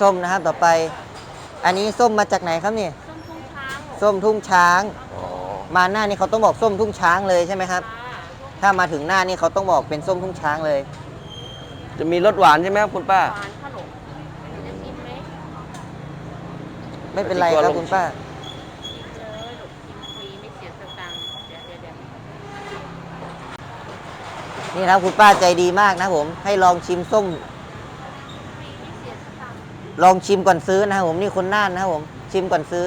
ส้มนะครับต่อไป อันนี้ส้มมาจากไหนครับเนี่ยส้มทุ่งช้างส้มทุ่งช้างอ๋อมาหน้านี่เขาต้องบอกส้มทุ่งช้างเลยใช่ไหมครับค่ะถ้ามาถึงหน้านี่เขาต้องบอกเป็นส้มทุ่งช้างเลย จะมีรสหวานใช่ไหมครับคุณป้า หวานขนมจะชิมไหมไม่เป็นไรครับคุณป้า ชิมเลยลูกชิมฟรีไม่เสียสตังค์เดี๋ยวเดี๋ยวเดี๋ยวนี่นะคุณป้าใจดีมากนะผม ให้ลองชิมส้ม ฟรีไม่เสียสตังค์ ลองชิมก่อนซื้อนะครับผมนี่คนน่านนะครับผม ชิมก่อนซื้อ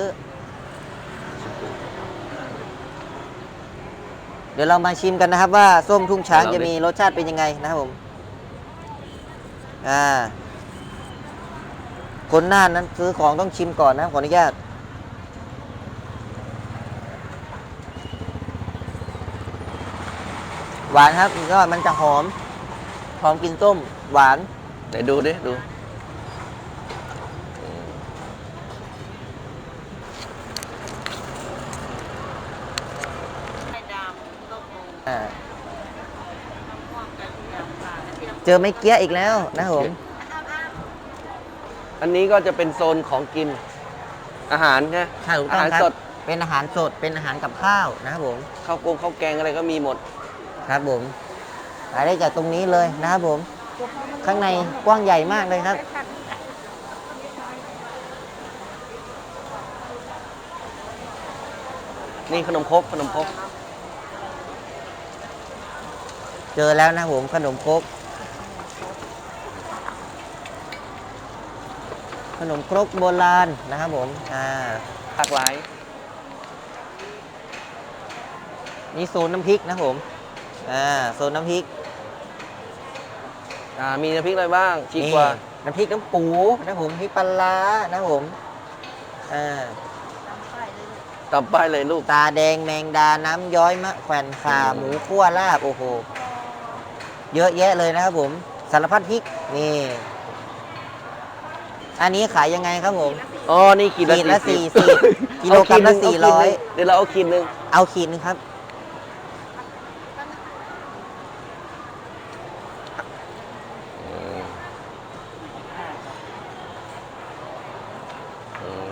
เดี๋ยวเรามาชิมกันนะครับ ว่าส้มทุ่งช้างจะมีรสชาติเป็นยังไงนะครับผม อ่า คนน่านนั้นซื้อของต้องชิมก่อนนะขออนุญาตหวานครับก็มันจะหอมหอมกลินส้ม หวานไหนดูดิดู ไข่ดำต้มหมู อ่า น้ำม่วงกระ เทียมค่ะกระเทียมเจอไม่เกี้ยอีกแล้วนะครับผม อันนี้ก็จะเป็นโซนของกิน อาหารใช่ไหมใช่ถูกอาต้องหารครับสดเป็นอาหารสด เป็นอาหารกับข้าวนะครับผม ข้าวกงข้าวแกงอะไรก็มีหมด ครับผมขายได้จากตรงนี้เลยนะครับผม ข้างในกว้างใหญ่มากเลยครับ นี่ขนมครกขนมครก เจอแล้วนะครับผมขนมครกขนมครกโบราณนะครับผม อ่าหลากหลาย นี่โซนน้ำพริกนะครับผม อ่า โซนน้ำพริก อ่า มีน้ำพริกอะไรบ้างชีกว่านี่น้ำพริกน้ำปูนะครับผมพริกปลาร้านะครับผม อ่าตำป้ายเลยลูก ตาแดงแมงดา น้ำย้อยมะแขวนขาหมูคั่วลาบ โอ้โห เยอะแยะเลยนะครับผมสารพัดพริกนี่ อันนี้ขายยังไงครับผม อ๋อ นี่ขีดละขีดละสี่สี่สิบกิโลกรัมละเาขีดหนึ่งสี่ร้อยเดี๋ยวเราเอาขีดหนึ่งเอาขีดหนึงครับ อืม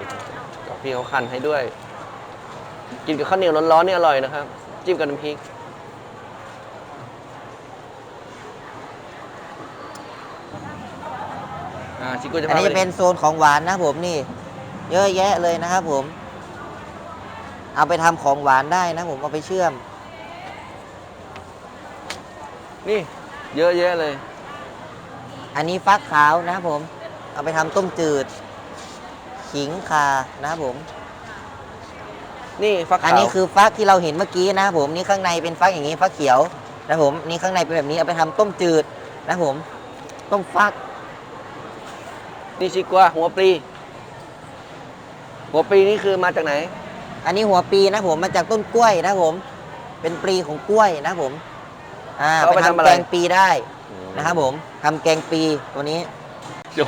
กับพี่เขาคันให้ด้วย กินกับข้าวเหนียวร้อนๆนี่อร่อยนะครับ จิ้มกับน้ำพริก อ่าชิโก้จะอันพานี้ไปจะเป็นโซนของหวานนะครับผมนี่ เยอะแยะเลยนะครับผม เอาไปทำของหวานได้นะผมเอาไปเชื่อม นี่ เยอะแยะเลย อันนี้ฟักขาวนะครับผม เอาไปทำต้มจืด ขิงคานะครับผม นี่ฟักอันขาวนี้คือฟักที่เราเห็นเมื่อกี้นะครับผมนี่ข้างในเป็นฟักอย่างนี้ฟักเขียวนะครับผมนี่ข้างในเป็นแบบนี้เอาไปทำต้มจืดนะครับผม ต้มฟัก นี่ชิกว่าหัวปลี หัวปลีนี่คือมาจากไหน อันนี้หัวปีนะครับผมมาจากต้นกล้วยนะครับผม เป็นปลีของกล้วยนะครับผมอ่าเอาไปไปทำทำอะไร แกงปีได้นะครับผมทำแกงปีตัวนี้เดี๋ยว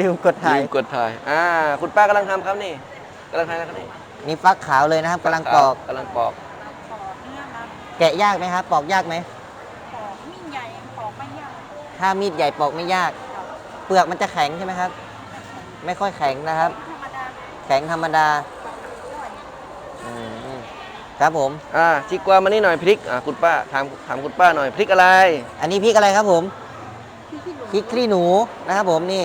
ลืมกดถ่ายลืมกดถ่ายอ่า คุณป้ากำลังทำครับนี่กำลังทำอะไรครับนี่นี่ฟักขาวเลยนะครับกำลังปอกกำลังปอก ปอกเนี่ยนะแกะยากไหมครับปอกยากไหมปอกมิ่งใหญ่ปอกไม่ยาก ถ้ามีดใหญ่ปอกไม่ยาก เปลือกมันจะแข็งใช่ไหมครับ ไม่ค่อยแข็งนะครับธรรมดาแข็งธรรมดาอืมครับผม อ่าชิกว่ามานี่หน่อยพริกอ่าคุณป้าถามถามคุณป้าหน่อยพริกอะไร อันนี้พริกอะไรครับผมที่ที่หนูพริกขี้หนูนะครับผมนี่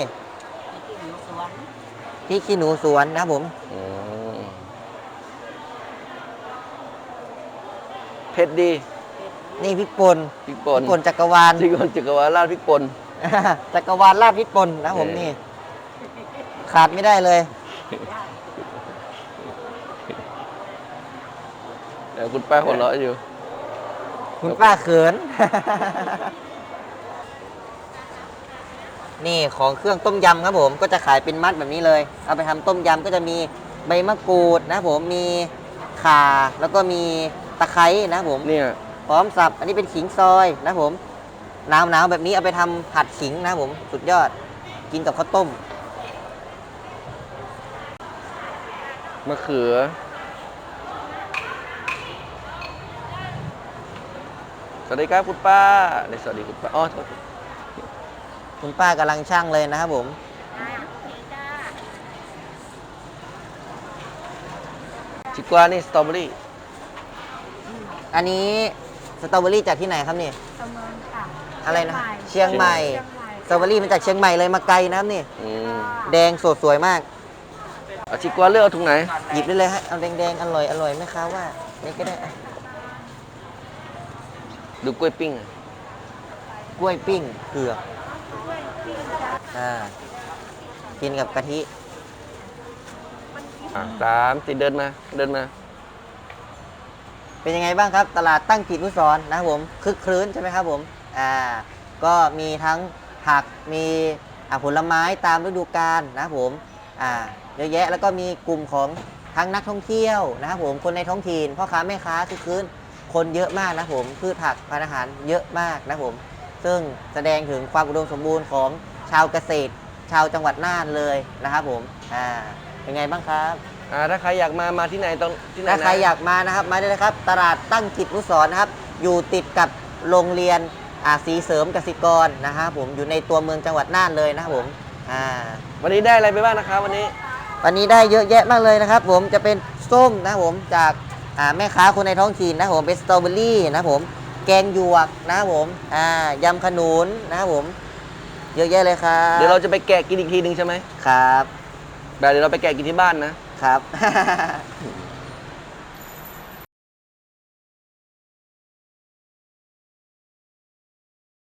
ที่หนูสวนพริกขี้หนูสวนนะครับผม อืมเผ็ดดี นี่พริกป่นพริกพป่นริกป่นจักรวาลพริกป่นจักรวาลราดพริกป่นจักรวาลลาบพริกป่นนะครับผมเออนี่ ขาดไม่ได้เลย เดี๋ยวคุณป้าหัวเราะอยู่ คุณป้าเขิน นี่ของเครื่องต้มยำครับผม ก็จะขายเป็นมัดแบบนี้เลย เอาไปทำต้มยำก็จะมีใบมะกรูดนะครับผมมีข่าแล้วก็มีตะไคร้นะครับผมเนี่ย พร้อมสับ อันนี้เป็นขิงซอยนะครับผมหนาวหนาวๆแบบนี้เอาไปทำผัดขิงนะครับผมสุดยอดกินกับข้าวต้มมะเขือ สวัสดีครับคุณป้าเดี๋ยวสวัสดีคุณป้าอ๋อโทษคุณป้ากำลังช่างเลยนะครับผมได้โอเคจ้าชิกวานี่สตรอเบอรี่ อันนี้ สตรอเบอรี่จากที่ไหนครับนี่เสมิงค่ะอะไรนะเชียงใหม่ เชียงใหม่สตรอเบอรี่มาจากเชียงใหม่เลยมาไกลนะครับนี่ อืมแดงสดสวยมาก เอาชิกวาเลือกเอาถุงไหน หยิบได้เลยฮะ เอาแดงๆ อร่อยอร่อยไหมคะว่า นี่ก็ได้อะดูกล้วยปิ้งอะกล้วยปิ้งเผือกอ่า กินกับกะทิ อะสามสี่เดินมา เดินมา เป็นยังไงบ้างครับ ตลาดตั้งจิตนุสรนะครับผมคึกครื้นใช่ไหมครับผมอ่าก็มีทั้งผักมีผลไม้ตามฤดูกาลนะครับผมอ่าเยอะแยะแล้วก็มีกลุ่มของทั้งนักท่องเที่ยวนะครับผมคนในท้องถิ่นพ่อค้าแม่ค้าคึกครื้นคนเยอะมากนะผมพืชผักพันธุ์อาหารเยอะมากนะผม ซึ่งแสดงถึงความอุดมสมบูรณ์ของชาวเกษตร ชาวจังหวัดน่านเลยนะครับผมอ่าเป็นไงบ้างครับ อ่าถ้าใครอยากมามาที่ไหนต้องที่ไหนถ้านะใครอยากมานะครับมาได้เลยครับ ตลาดตั้งจิตนุสรณ์นะครับ อยู่ติดกับโรงเรียนอาสีเสริมกสิกรนะครับผมอยู่ในตัวเมืองจังหวัดน่านเลยนะครับผมอ่าวันนี้ได้อะไรไปบ้างนะครับ วันนี้วันนี้ได้เยอะแยะมากเลยนะครับ ผมจะเป็นส้มนะครับผมจากอ่าแม่ค้าคนในท้องถิ่นนะครับผมเป็นสตรอเบอรี่นะครับผมแกงหยวกนะครับผมอ่ายำขนุนนะครับผม เยอะแยะเลยครับเดี๋ยวเราจะไปแกะกินอีกทีหนึ่งใช่ไหมครับแต่เดี๋ยวเราไปแกะกินที่บ้านนะ ครับ